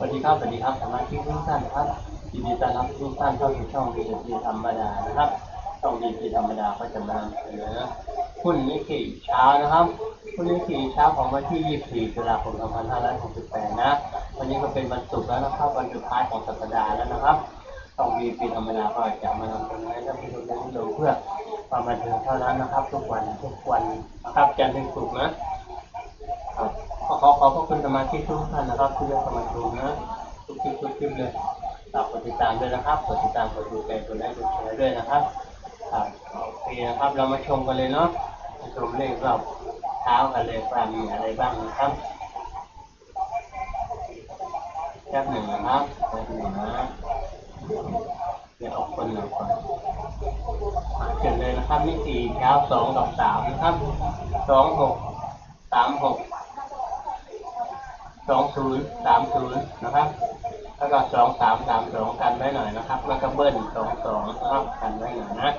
สวัสดีครับสวัสดีครับสมาชิกทุกท่านครับยินดีต้อนรับทุกท่านเข้าสู่ช่องดีดีธรรมดานะครับช่องดีดีธรรมดาก็จะมานำเสนอหุ้นนิกเกิเช้านะครับหุ้นนิกเกิเช้าของวันที่ 24ตุลาคม 2568 นะ วันนี้ก็เป็นวันศุกร์แล้วนะครับวันสุดท้ายของสัปดาห์แล้วนะครับช่องดีดีธรรมดาก็จะมานำเสนอให้ท่านผู้ชมได้ดูเพื่อความบันเทิงเท่านั้นนะครับ ทุกวันทุกวันนะครับจันทร์ถึงศุกร์นะ ขอขอขอบพระคุณสมาชิกทุกท่านนะครับที่เลือกเข้ามาดูนะทุกคลิปทุกคลิปเลยฝากกดติดตามด้วยนะครับกดติดตามกดดูใจกดไลค์กดแชร์ด้วยนะครับครับโอเคนะครับเรามาชมกันเลยเนาะมาชมเลขรอบเช้ากันเลยว่ามีอะไรบ้างนะครับแป๊บหนึ่งนะครับแป๊บหนึ่งนะเดี๋ยวออกคนหนึ่งก่อนเขียนเลยนะครับนี่สี่เช้าสองกับสามนะครับสองหกสามหก สองศูนย์สามศูนย์นะครับ แล้วก็สองสามสามสองกันไว้หน่อยนะครับ แล้วก็เบิ้ลสองสองครับกันไว้หน่อยนะ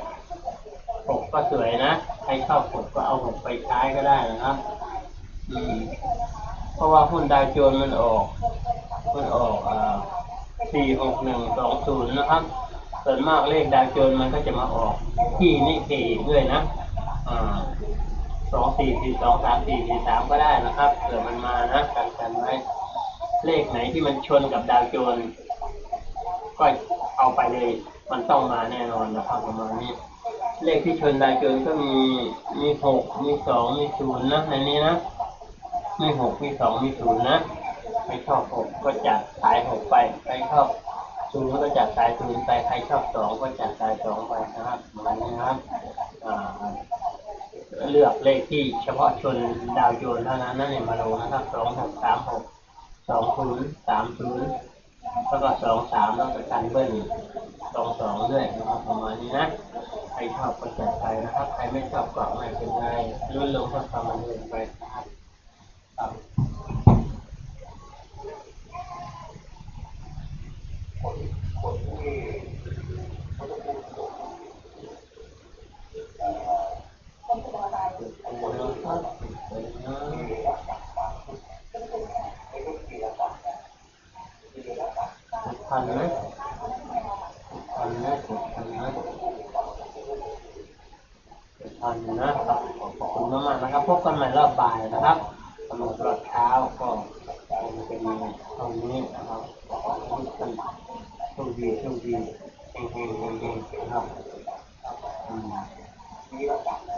หกก็สวยนะ ใครชอบหกก็เอาหกไปใช้ก็ได้นะครับ อืม เพราะว่าหุ้นดาวโจนส์มันออก มันออกอ่าสี่หกหนึ่งสองศูนย์นะครับ ส่วนมากเลขดาวโจนส์มันก็จะมาออกที่นี่สี่ด้วยนะ อ่า สองสี่สี่สองสามสี่สี่สามก็ได้นะครับเผื่อมันมานะกันกันไว้เลขไหนที่มันชนกับดาวโจนก็เอาไปเลย มันต้องมาแน่นอนนะครับประมาณนี้ เลขที่ชนดาวโจนก็มีมีหกมีสองมีศูนย์นะในนี้นะมีหกมีสองมีศูนย์นะไม่ชอบหกก็จัดสายหกไปใครชอบศูนย์ก็จัดสายศูนย์ไปใครชอบสองก็จัดสายสองไปนะครับประมาณนี้นะครับ เลขที่เฉพาะชนดาวโยนเท่านั้นนั่นเองมาลงนะครับสองหกสามหกสองศูนย์สามศูนย์แล้วก็สองสามแล้วก็กันเบิ้ลสองสองด้วยนะครับประมาณนี้นะใครชอบก็จัดไปนะครับ ใครไม่ชอบก็ไม่เป็นไรรุ่นลงก็ประมันเองไปนะครับ ทันไหมทันไหมทันไหมทันนะครับ ขอบคุณมากๆนะครับ พบกันใหม่รอบบ่ายนะครับสำหรับรอบเช้าก็คงเป็นเท่านี้นะครับขอให้ทุกท่านโชคดีโชคดีเฮงๆเฮงนะครับอืม